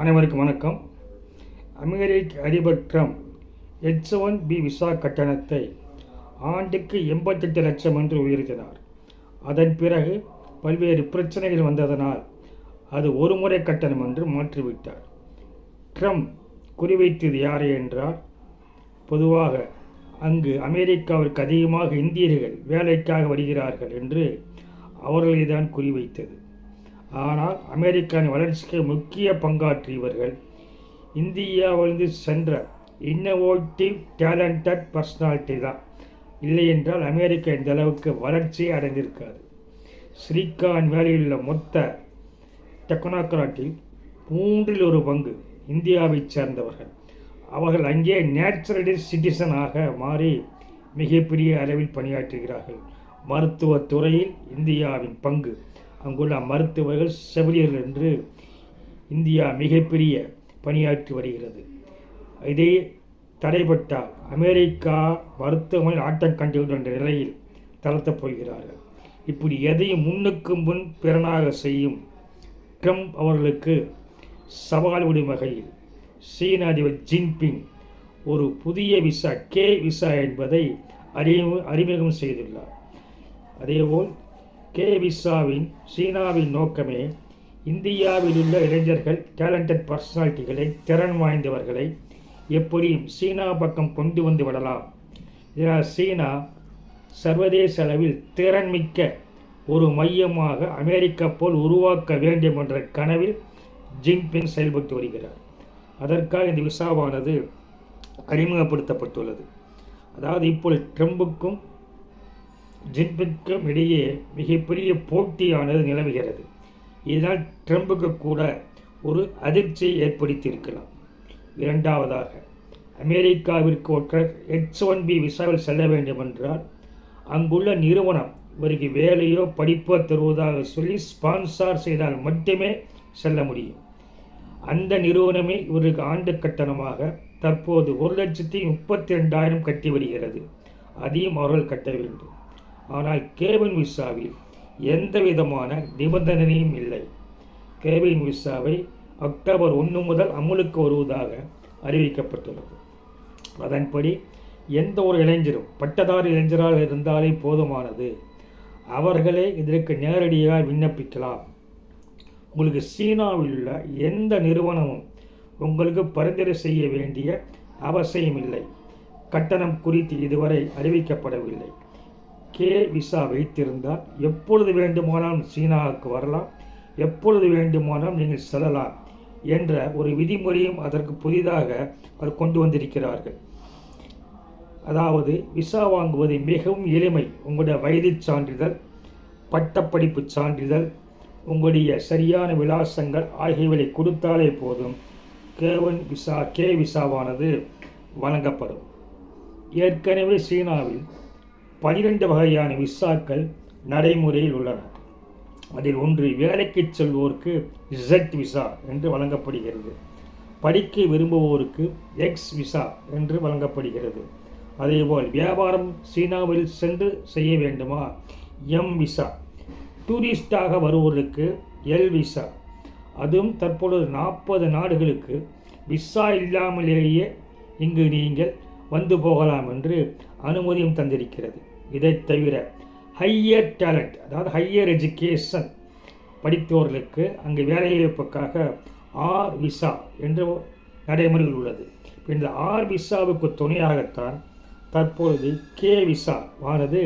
அனைவருக்கும் வணக்கம். அமெரிக்க அதிபர் Trump H one B visa கட்டணத்தை ஆண்டுக்கு எண்பத்தெட்டு லட்சம் என்று உயர்த்தினார். அதன் பிறகு பல்வேறு பிரச்சனைகள் வந்ததனால் அது ஒரு முறை கட்டணம் என்று மாற்றிவிட்டார். ட்ரம்ப் குறிவைத்தது யாரை என்றால் பொதுவாக அங்கு அமெரிக்காவிற்கு அதிகமாக இந்தியர்கள் வேலைக்காக வருகிறார்கள் என்று அவர்களை தான் குறிவைத்தது. ஆனால் அமெரிக்காவின் வளர்ச்சிக்கு முக்கிய பங்காற்றியவர்கள் இந்தியாவிலிருந்து சென்ற இன்னோவேட்டிவ் டேலண்டட் பர்சனாலிட்டி தான். இல்லை என்றால் அமெரிக்கா இந்த அளவுக்கு வளர்ச்சியை அடைந்திருக்காது. ஸ்ரீகான் வேலையுள்ள மொத்த டெக்னோக்ராட்டில் மூன்றில் ஒரு பங்கு இந்தியாவைச் சேர்ந்தவர்கள். அவர்கள் அங்கே நேச்சுரலி சிட்டிசனாக மாறி மிகப்பெரிய அளவில் பணியாற்றுகிறார்கள். மருத்துவத் துறையில் இந்தியாவின் பங்கு அங்குள்ள மருத்துவர்கள் செவிலியர்கள் என்று இந்தியா மிகப்பெரிய பணியாற்றி வருகிறது. இதே தடைப்பட்டால் அமெரிக்கா மருத்துவமனையில் ஆட்டம் கண்டுவிடும் என்ற நிலையில் தளர்த்தப் போகிறார்கள். இப்படி எதையும் முன்னுக்கு முன் பிறனாக செய்யும் ட்ரம்ப் அவர்களுக்கு சவால் விடும் வகையில் சீன அதிபர் ஜின்பிங் ஒரு புதிய விசா கே விசா என்பதை அறிமுகம் அறிமுகம் செய்துள்ளார். அதேபோல் கே விசாவின் சீனாவின் நோக்கமே இந்தியாவில் உள்ள இளைஞர்கள் டேலண்டட் பர்சனாலிட்டிகளை திறன் வாய்ந்தவர்களை எப்படியும் சீனா பக்கம் கொண்டு வந்து விடலாம். இதனால் சீனா சர்வதேச அளவில் திறன்மிக்க ஒரு மையமாக அமெரிக்கா போல் உருவாக்க வேண்டும் என்ற கனவில் ஜின்பிங் செயல்பட்டு வருகிறார். அதற்காக இந்த விசாவானது அறிமுகப்படுத்தப்பட்டுள்ளது. அதாவது இப்பொழுது ட்ரம்புக்கும் ஜின்பிற்கும் இடையே மிகப்பெரிய போட்டியானது நிலவுகிறது. இதனால் ட்ரம்புக்கு கூட ஒரு அதிர்ச்சியை ஏற்படுத்தியிருக்கலாம். இரண்டாவதாக அமெரிக்காவிற்கு ஒற்றை எச் ஒன் பி விசாவில் செல்ல வேண்டும் என்றால் அங்குள்ள நிறுவனம் இவருக்கு வேலையோ படிப்போ தருவதாக சொல்லி ஸ்பான்சர் செய்தால் மட்டுமே செல்ல முடியும். அந்த நிறுவனமே இவருக்கு ஆண்டு கட்டணமாக தற்போது ஒரு லட்சத்தி முப்பத்தி ரெண்டாயிரம் கட்டி வருகிறது. அதையும் அவர்கள் கட்ட வேண்டும். ஆனால் கேபின் விசாவில் எந்த விதமான நிபந்தனையும் இல்லை. கேபின் விசாவை அக்டோபர் ஒன்று முதல் அமுலுக்கு வருவதாக அறிவிக்கப்பட்டுள்ளது. அதன்படி எந்த ஒரு இளைஞரும் பட்டதாரி இளைஞராக இருந்தாலே போதுமானது. அவர்களே இதற்கு நேரடியாக விண்ணப்பிக்கலாம். உங்களுக்கு சீனாவில் உள்ள எந்த நிறுவனமும் உங்களுக்கு பரிந்துரை செய்ய வேண்டிய அவசியம் இல்லை கட்டணம் குறித்து இதுவரை அறிவிக்கப்படவில்லை. கே விசா வைத்திருந்தால் எப்பொழுது வேண்டுமானாலும் சீனாவுக்கு வரலாம். எப்பொழுது வேண்டுமானாலும் நீங்கள் செல்லலாம் என்ற ஒரு விதிமுறையும் அதற்கு புதிதாக அவர் கொண்டு வந்திருக்கிறார்கள். அதாவது விசா வாங்குவது மிகவும் எளிமை. உங்களுடைய வயது சான்றிதழ் பட்டப்படிப்பு சான்றிதழ் உங்களுடைய சரியான விலாசங்கள் ஆகியவை கொடுத்தாலே போதும் கேவன் விசா கே விசாவானது வழங்கப்படும். ஏற்கனவே சீனாவில் பனிரெண்டு வகையான விசாக்கள் நடைமுறையில் உள்ளன. அதில் ஒன்று வேலைக்கு செல்வோருக்கு இசட் விசா என்று வழங்கப்படுகிறது. படிக்க விரும்புவோருக்கு எக்ஸ் விசா என்று வழங்கப்படுகிறது. அதேபோல் வியாபாரம் சீனாவில் சென்று செய்ய வேண்டுமா? எம் விசா டூரிஸ்டாக வருவோருக்கு எல் விசா அதுவும் தற்பொழுது நாற்பது நாடுகளுக்கு விசா இல்லாமலேயே இங்கு நீங்கள் வந்து போகலாம் என்று அனுமதியும் தந்திருக்கிறது. இதை தவிர ஹையர் டேலண்ட் அதாவது ஹையர் எஜுகேஷன் படித்தவர்களுக்கு அங்கு வேலைவாய்ப்புக்காக ஆர் விசா என்ற நடைமுறையில் உள்ளது. இந்த ஆர் விசாவுக்கு துணையாகத்தான் தற்பொழுது கே விசா ஆனது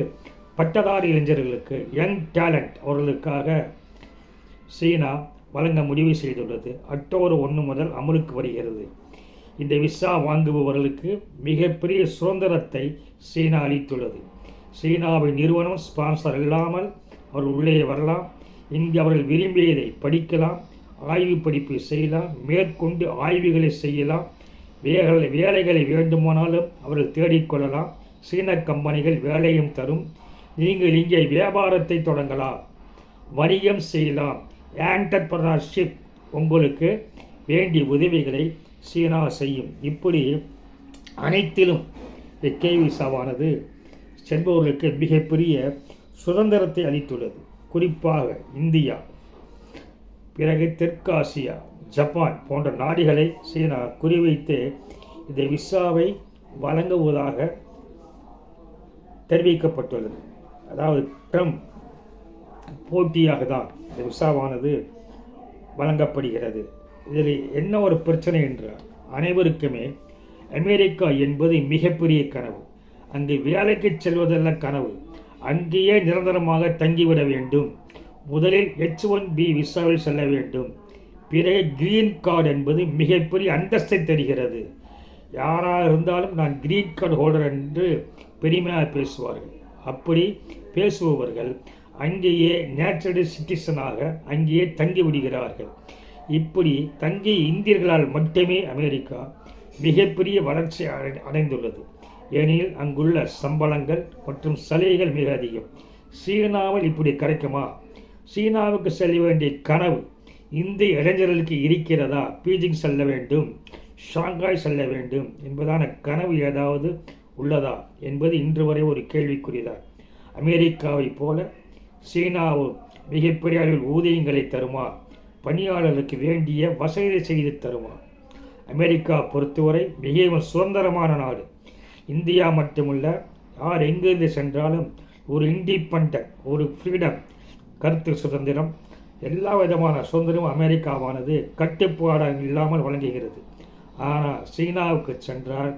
பட்டதாரி இளைஞர்களுக்கு யங் டேலண்ட் அவர்களுக்காக சீனா வழங்க முடிவு செய்துள்ளது. அக்டோபர் ஒன்று முதல் அமலுக்கு வருகிறது. இந்த விசா வாங்குபவர்களுக்கு மிகப்பெரிய சுதந்திரத்தை சீனா அளித்துள்ளது. சீனாவின் நிறுவனம் ஸ்பான்சர் இல்லாமல் அவர் உள்ளே வரலாம். இங்கு அவர்கள் விரும்பியதை படிக்கலாம் ஆய்வு படிப்பு செய்யலாம் மேற்கொண்டு ஆய்வுகளை செய்யலாம். வேலை வேலைகளை வேண்டுமானாலும் அவர்கள் தேடிக்கொள்ளலாம் சீன கம்பெனிகள் வேலையும் தரும். நீங்கள் இங்கே வியாபாரத்தை தொடங்கலாம் வணிகம் செய்யலாம். ஆண்டர்பிரனர்ஷிப் உங்களுக்கு வேண்டிய உதவிகளை சீனா செய்யும். இப்படி அனைத்திலும் கே சவானது. செல்பவர்களுக்கு மிகப்பெரிய சுதந்திரத்தை அளித்துள்ளது. குறிப்பாக இந்தியா பிறகு தெற்காசியா ஜப்பான் போன்ற நாடுகளை சீனா குறிவைத்து இந்த விசாவை வழங்குவதாக தெரிவிக்கப்பட்டுள்ளது. அதாவது ட்ரம்ப் போட்டியாக தான் இந்த விசாவானது வழங்கப்படுகிறது. இதில் என்ன ஒரு பிரச்சனை என்றால் அனைவருக்குமே அமெரிக்கா என்பது மிகப்பெரிய கனவு. அங்கு வேலைக்கு செல்வதல்ல கனவு? அங்கேயே நிரந்தரமாக தங்கிவிட வேண்டும். முதலில் ஹெச் ஒன் பி விசாவில் செல்ல வேண்டும். பிறகு கிரீன் கார்டு என்பது மிகப்பெரிய அந்தஸ்தை தருகிறது. யாராக இருந்தாலும் நான் கிரீன் கார்டு ஹோல்டர் என்று பெருமையாக பேசுவார்கள். அப்படி பேசுபவர்கள் அங்கேயே நேச்சுரல் சிட்டிசனாக அங்கேயே தங்கி விடுகிறார்கள் இப்படி தங்கிய இந்தியர்களால் மட்டுமே அமெரிக்கா மிகப்பெரிய வளர்ச்சி அடை- அடைந்துள்ளது. ஏனெனில் அங்குள்ள சம்பளங்கள் மற்றும் சலுகைகள் மிக அதிகம். சீனாவில் இப்படி கிடைக்குமா? சீனாவுக்கு செல்ல வேண்டிய கனவு இந்திய இளைஞர்களுக்கு இருக்கிறதா? பீஜிங் செல்ல வேண்டும் ஷாங்காய் செல்ல வேண்டும் என்பதான கனவு ஏதாவது உள்ளதா என்பது இன்று வரை ஒரு கேள்விக்குறிதான். அமெரிக்காவைப் போல சீனாவும் மிகப்பெரிய அளவில் ஊதியங்களை தருமா? பணியாளர்களுக்கு வேண்டிய வசதி செய்து தருமா? அமெரிக்கா பொறுத்தவரை மிகவும் சுதந்திரமான நாடு. இந்தியா மட்டுமல்ல யார் எங்கிருந்து சென்றாலும் ஒரு இண்டிபெண்ட் ஒரு ஃப்ரீடம் கருத்து சுதந்திரம் எல்லா விதமான சுதந்திரமும் அமெரிக்காவானது கட்டுப்பாடு இல்லாமல் வழங்குகிறது. ஆனால் சீனாவுக்கு சென்றால்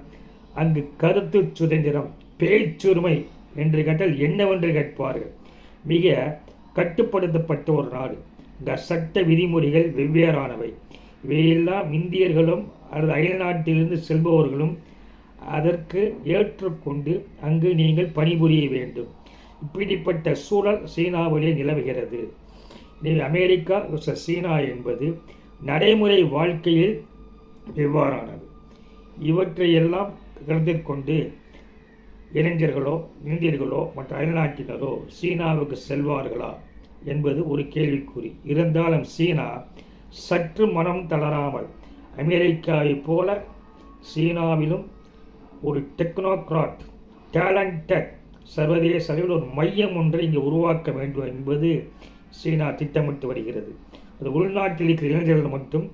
அங்கு கருத்து சுதந்திரம் பேச்சுரிமை என்று கேட்டால் என்னவென்று கேட்பார்கள்? மிக கட்டுப்படுத்தப்பட்ட ஒரு நாடு. இந்த சட்ட விதிமுறைகள் வெவ்வேறானவை. இவையெல்லாம் இந்தியர்களும் அல்லது அயல்நாட்டிலிருந்து செல்பவர்களும் அதற்கு ஏற்றுக்கொண்டு அங்கு நீங்கள் பணிபுரிய வேண்டும். இப்படிப்பட்ட சூழல் சீனாவிலே நிலவுகிறது. எனவே அமெரிக்கா சீனா என்பது நடைமுறை வாழ்க்கையில் எவ்வாறானது? இவற்றையெல்லாம் கருத்தில் கொண்டு இளைஞர்களோ இந்தியர்களோ மற்ற அயல்நாட்டினரோ சீனாவுக்கு செல்வார்களா என்பது ஒரு கேள்விக்குறி. இருந்தாலும் சீனா சற்று மனம் தளராமல் அமெரிக்காவைப் போல சீனாவிலும் ஒரு டெக்னோக்ராட் டேலண்டட் சர்வதேச அளவில் ஒரு மையம் ஒன்றை இங்கே உருவாக்க வேண்டும் என்பது சீனா திட்டமிட்டு வருகிறது. அது உள்நாட்டில் இருக்கிற இளைஞர்கள் மட்டும்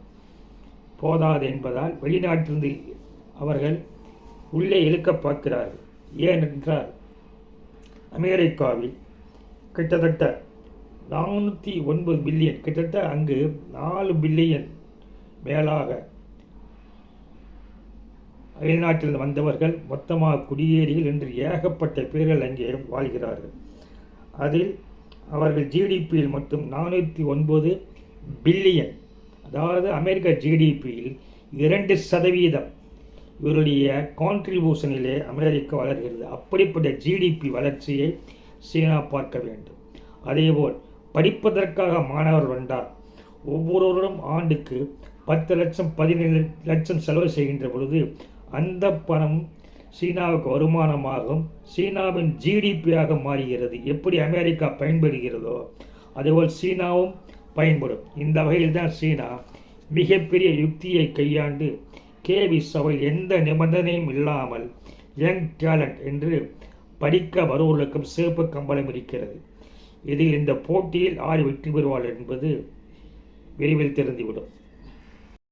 போதாது என்பதால் வெளிநாட்டிலிருந்து அவர்கள் உள்ளே இழுக்க பார்க்கிறார்கள் ஏனென்றால் அமெரிக்காவில் கிட்டத்தட்ட நானூற்றி ஒன்பது பில்லியன் கிட்டத்தட்ட அங்கு நாலு பில்லியன் மேலாக அயல்நாட்டில் வந்தவர்கள் மொத்தமாக குடியேறிகள் என்று ஏகப்பட்ட பேர்கள் அங்கே வாழ்கிறார்கள். அதில் அவர்கள் ஜிடிபியில் மட்டும் நானூற்றி ஒன்பது பில்லியன். அதாவது அமெரிக்க ஜிடிபியில் இரண்டு சதவீதம். இவருடைய கான்ட்ரிபியூஷனிலே அமெரிக்கா வளர்கிறது. அப்படிப்பட்ட ஜிடிபி வளர்ச்சியை சீனா பார்க்க வேண்டும். அதேபோல் படிப்பதற்காக மாணவர் வந்தார் ஒவ்வொருவரும் ஆண்டுக்கு பத்து லட்சம் பதினேழு லட்சம் செலவு செய்கின்ற பொழுது அந்த பணம் சீனாவுக்கு வருமானமாகும். சீனாவின் ஜிடிபியாக மாறுகிறது. எப்படி அமெரிக்கா பயன்படுகிறதோ அதேபோல் சீனாவும் பயன்படும். இந்த வகையில் தான் சீனா மிகப்பெரிய யுக்தியை கையாண்டு கேவி சவல் எந்த நிபந்தனையும் இல்லாமல் யங் டேலண்ட் என்று படிக்க வருவர்களுக்கும் சிறப்பு கம்பளம் இருக்கிறது. இதில் இந்த போட்டியில் ஆறு வெற்றி பெறுவாள் என்பது விரைவில் தெரிந்துவிடும்.